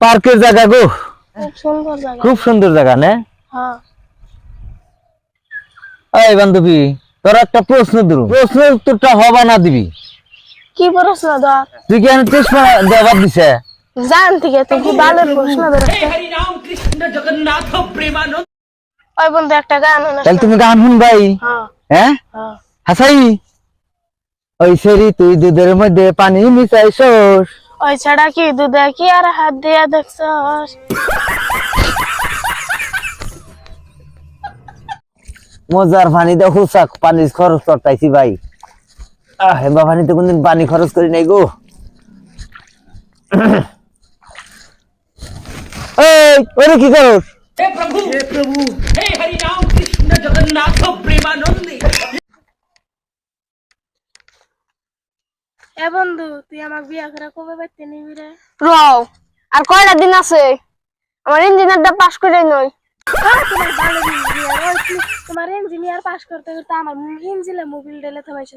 পার্কের জায়গা গো। হ্যাঁ, খুব সুন্দর জায়গা না? হ্যাঁ। বান্ধবী তোর একটা প্রশ্ন প্রশ্নের উত্তরটা হবা না দিবি। কি প্রশ্ন তুই কি আমি দেওয়ার দিছে? জান থেকে তুই কি ভালো প্রশ্ন জগন্নাথ ওই বন্ধু একটা গান তাহলে তুমি গান শুন ভাই হ্যাঁ।, হ্যাঁ? হাসাই। ওই সেরি তুই দুধের মধ্যে পানি মিশাই সোস ওই ছাড়া কি দুধে কি আর হাত দিয়া দেখছ? মজার পানি দেখো চাক পানি খরচ করতাইছি ভাই। আহ এবার পানিতে কোনদিন পানি খরচ করি নাই গো। কি করো? প্রভু হে প্রভু হে হরি রাম কৃষ্ণ জগন্নাথ প্রেমানন্দী। এ বন্ধু তুই আমাকে বিয়া করে কবে বাইতে নিবি রে? র আর কয়টা দিন আছে? আমার ইঞ্জিনিয়ারটা পাস করে নই। তোমার ইঞ্জিনিয়ার পাস করতে করতে আমার ইঞ্জিনিয়ার মোবিল ডেলে থামাইছে।